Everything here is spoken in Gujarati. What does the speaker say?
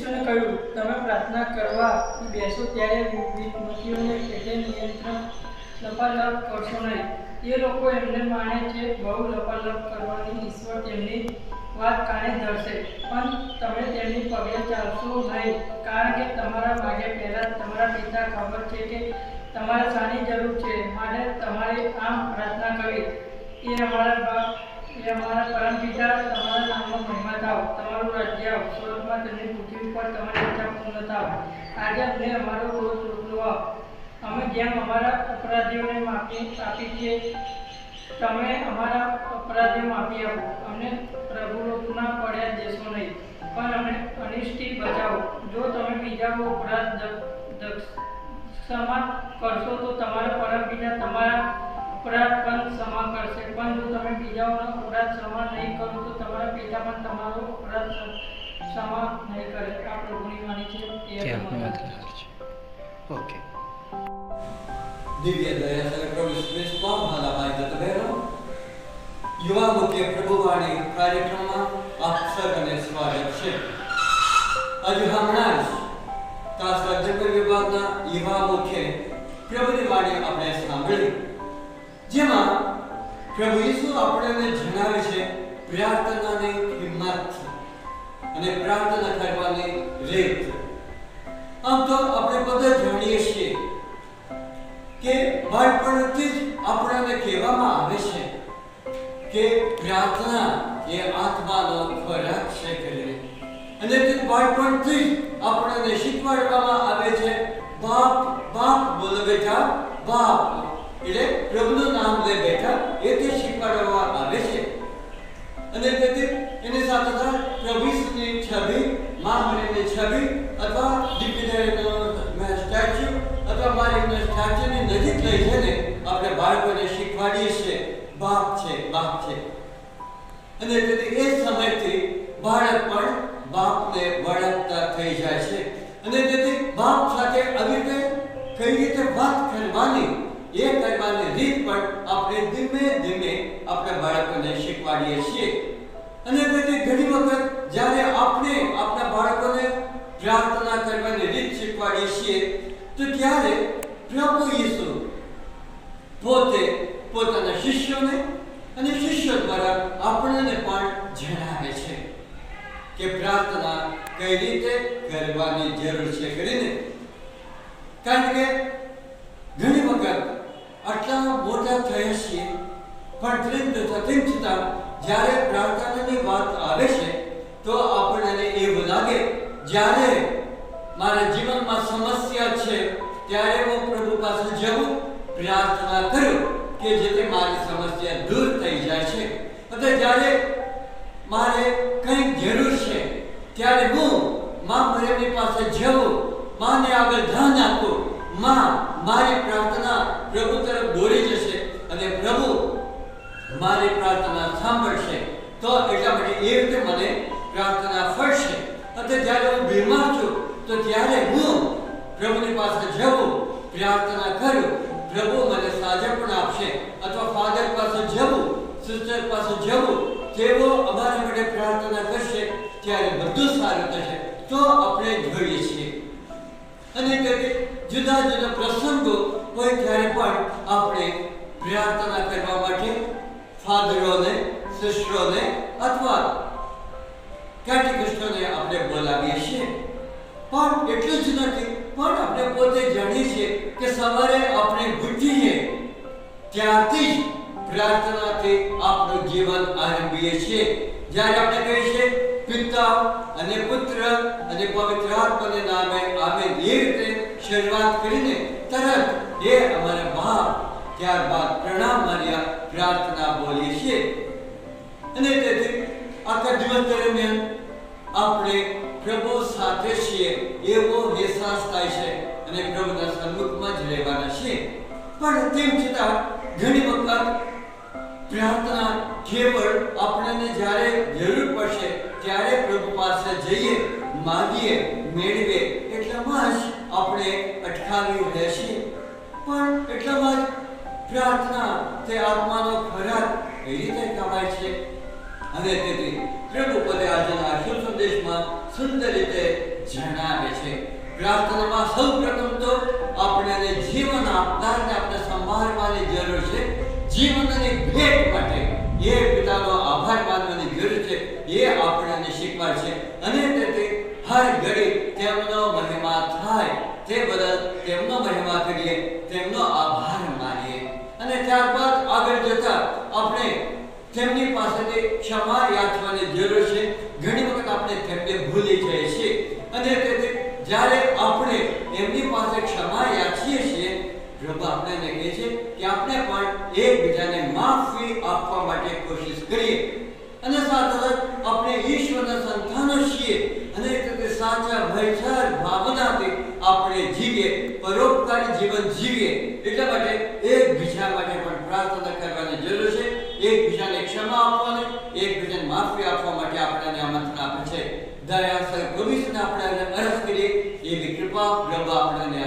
કહ્યું, તમે પ્રાર્થના કરવા બેસો ત્યારે વિમતીઓને પેટે નિયંત્રણ લપાલપ કરશો નહીં. એ લોકો એમને માને છે, બહુ લપાલપ કરવાની ઈશ્વર તેમની વાત કાને ધરશે, પણ તમે તેમની પગલે ચાલશો નહીં, કારણ કે તમારા ભાગે પહેલાં તમારા પિતા ખબર છે કે તમારે શાની જરૂર છે માટે તમારે આમ પ્રાર્થના કરવી. એ અમારા અમારા પરમ પિતા, તમારા અમે જેમ અમારા અપરાધીઓને પડ્યા દેશો નહીં, પણ અમને અનિષ્ટથી બચાવો. જો તમે બીજાનો અપરાધ ક્ષમા કરશો તો તમારા પરમ પિતા તમારા અપરાધ પણ ક્ષમા કરશે. પણ જો તમે બીજાઓનો અપરાધ ક્ષમા નહીં કરો તો તમારા પિતા પણ તમારો અપરાધ ક્ષ- ક્ષમા નહીં કરે. આ પ્રભુની વાણી છે એ તમારા છે. ઓકે. દિવ્ય દયા સર પ્રભુ શ્રેષ્ઠમાં મારા ભાઈ દત્ત બહેનો? યુવા મુખ્ય પ્રભુવાણી કાર્યક્રમમાં આપ સર્વને સ્વાગત છે. આજે હમણાં જ તાસરા જન્મ વિભાગના યુવા મુખ્ય પ્રભુની વાણી આપણે સાંભળી. જેમાં પ્રભુ ઈસુ આપણને જણાવે છે, પ્રાર્થનાની કિંમત અને પ્રાર્થના કરવાની રીત આમ તો આપણે બધા જાણીએ છીએ કે બાળપણથી જ આપણને કહેવામાં આવે છે કે પ્રાર્થના એ આત્માનો ખોરાક છે કરીને અને તે બાળપણથી જ આપણને શીખવાડવામાં આવે છે, બાપ બાપ બોલો બેટા બાપ એટલે પ્રભુનું નામ લે બેઠા એ તે શીખવાડવામાં આવે છે. અને તેથી એની સાથે સાથે પ્રભુ ઈસુની છબી મા મરીની છબી અથવા દીપીદારીનો સ્ટેચ્યુ અથવા મારીનો સ્ટેચ્યુની નજીક લઈ જઈને આપણે બાળકોને શીખવાડીએ છીએ. બાપ છે બાપ છે. અને તેથી એ સમયથી બાળક બાળકોને શીખવાડીએ છીએ. અને તેથી ઘણી વખત જ્યારે આપણે આપણા બાળકોને પ્રાર્થના કરવાની રીત શીખવાડીએ છીએ, તો ત્યારે પ્રભુ ઈસુ પોતે પોતાના શિષ્યોને અને શિષ્યો દ્વારા આપણને પણ જણાવે છે કે પ્રાર્થના કઈ રીતે કરવાની જરૂર છે કરીને. કારણ કે ઘણી વખત આટલા મોટા થયા છીએ પણ તેમ તેમ છતાં જ્યારે પ્રાર્થનાની વાત આવે છે, તો આપણને એવું લાગે, જ્યારે મારા જીવનમાં સમસ્યા છે, ત્યારે હું પ્રભુ પાસે જવું, પ્રાર્થના કરું કે જેથી મારી સમસ્યા દૂર થઈ જાય છે. એટલે જ્યારે મારે કંઈક જરૂર છે, ત્યારે હું મા પ્રેમી પાસે જવું, માને આગળ ધ્યાન આપું માં મારી પ્રાર્થના પ્રભુ તરફ દોરી જશે અને પ્રભુ મારી પ્રાર્થના સાંભળશે. તો એટલા માટે એ રીતે મને પ્રાર્થના ફળશે. અને જ્યારે હું બીમાર છું, તો ત્યારે હું પ્રભુની પાસે જવું, પ્રાર્થના કરું. પ્રભુ મને સાજપણ આપશે. અથવા ફાધર પાસે જવું સિસ્ટર પાસે જવું, તેઓ અમારા માટે પ્રાર્થના કરશે, ત્યારે બધું સારું થશે. તો આપણે જોઈએ છીએ. અને તેથી જુદા જુદા પ્રસંગો હોય ત્યારે પણ આપણે પ્રાર્થના કરવા માટે ફાધરોને સિસ્ટરોને અથવા કેટેકિસ્ટોને આપણે બોલાવીએ છીએ. પણ એટલું જ નથી, પણ આપણે પોતે જાણીએ છીએ કે સવારે આપણે ઉઠીએ ત્યારથી જ પ્રાર્થનાથી આપણું જીવન આરંભીએ છીએ. જ્યારે આપણે કહીએ છીએ, પિતા અને પુત્ર અને પવિત્ર આત્માને નામે આવે એ રીતે શરૂઆત કરીને તરત એ અમારા મહા ત્યારબાદ પ્રણામ માર્યા પ્રાર્થના બોલીએ છીએ. અને તેથી આખા દિવસ દરમિયાન આપણે પ્રભુ સાથે છીએ. એવો અહેસાસ થાય છે અને પ્રભુના સન્મુખમાં જ રહેવાના છીએ. પણ તેમ છતાં ઘણી વખત પ્રાર્થના કેવળ આપણને જ્યારે જરૂર પડશે, ત્યારે પ્રભુ પાસે જઈએ, માગીએ, મેળવીએ, એટલામાં જ આપણે અટકાવી રહેશે પણ એટલામાં જ પ્રાર્થના તે આત્માનો ખોરાક એ રીતે કમાય છે. અને તેથી પ્રભુ પદે આજના શુભ સંદેશમાં સુંદર રીતે જણાવે છે. પ્રાર્થનામાં સૌ પ્રથમ તો આપણને જીવન આપનારને આપણે સંભાળવાની જરૂર છે. જીવનની ભેટ માટે એ પિતાનો આભાર માનવાની જરૂર છે. એ આપણને શીખવાડ છે અને તેથી હર ઘડી તેમની ક્ષમા યાચવાની જરૂર છે. ઘણી વખત આપણે તેમને ભૂલી જઈએ છીએ. અને તેથી જ્યારે આપણે એમની પાસે ક્ષમા યાચીએ છીએ, પ્રભુ આપણને કહે છે કે આપણે પણ એકબીજાને માફી આપવા માટે કોશિશ કરીએ. અને સાથે આપણે ઈશ્વરના સંતાનો છીએ. અને તેથી સાચા ભયચર ભાવનાથી આપણે જીવીએ, પરોપકારી જીવન જીવીએ. ક્ષમા આપવાની, એકબીજાને માફી આપવા માટે આપણને આમંત્રણ આપે છે. દયાસર પ્રભુને આપણે અરજ કરીએ. એવી કૃપા પ્રભુ આપણને